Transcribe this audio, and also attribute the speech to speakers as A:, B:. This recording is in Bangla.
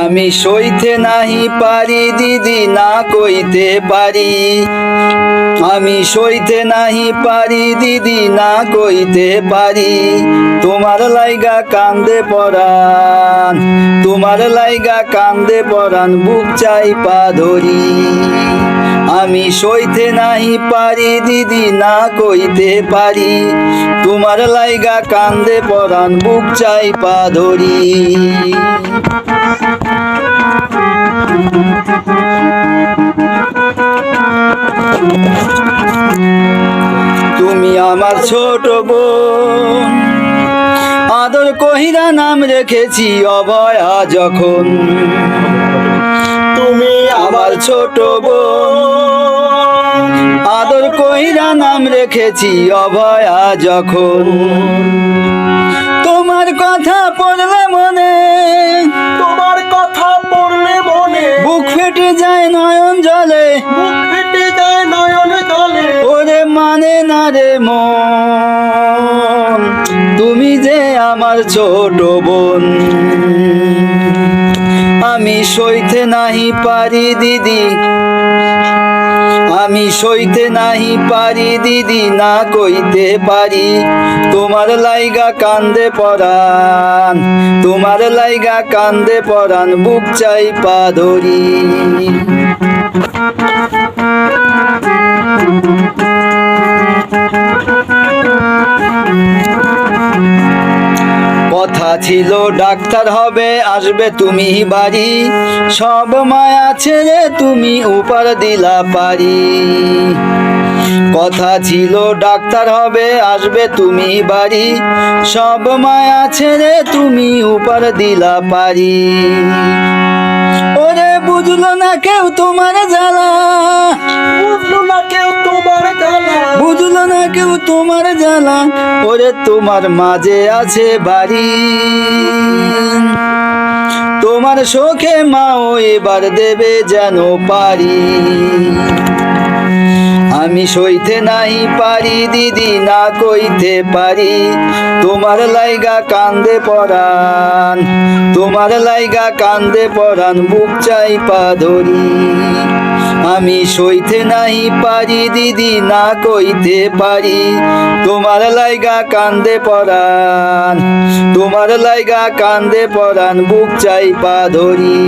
A: আমি সইতে নাহি পারি, দিদি না কইতে পারি। আমি সইতে নাহি পারি, দিদি না কইতে পারি। তোমার লাইগা কান্দে পরান তোমার লাইগা কান্দে পরান বুক চাই পা ধরি। আমি সইতে নাই পারি, দিদি না কইতে পারি। তোমার লাইগা কান্দে পরান বুক চাই পা ধরি। তুমি আমার ছোট বোন, আদর কহিরা নাম রেখেছি অভয়া যখন। তুমি আমার ছোট বোন নাম রেখেছি অভয়া যখন। তোমার কথা পড়লে মনে
B: তোমার কথা পড়লে মনে।
A: বুক ফেটে যায় নয়ন জলে।
B: বুক ফেটে যায় নয়ন জলে।
A: ওরে মানে না রে মন তুমি যে আমার ছোট বোন। আমি সইতে নাহি পারি দিদি আমি সইতে নাহি পারি, দিদি না কইতে পারি। তোমার লাইগা কান্দে পরান তোমার লাইগা কান্দে পরান বুক চাই পা ধরি ছিল ডাক্তার হবে, আসবে তুমি বাড়ি। সব মায়া ছেড়ে তুমি উপার দিলা পারি কথা ছিল ডাক্তার হবে, আসবে তুমি বাড়ি। সব মায়া ছেড়ে তুমি উপার দিলা পারি ওরে বুঝলো না কেউ তোমার জ্বালা।
B: কেউ তোমার জ্বালা,
A: ওরে তোমার মাঝে আছে বাড়ি। তোমার শোকে মা এবার দেবে যেন পারি। আমি সইতে নাই পারি, দিদি না কইতে পারি। তোমার লাইগা কান্দে পরান তোমার লাইগা কান্দে পরান বুক চাই পা ধরি। আমি সইতে নাই পারি, দিদি না কইতে পারি। তোমার লাইগা কান্দে পরান তোমার লাইগা কান্দে পরান বুক চাই পা ধরি।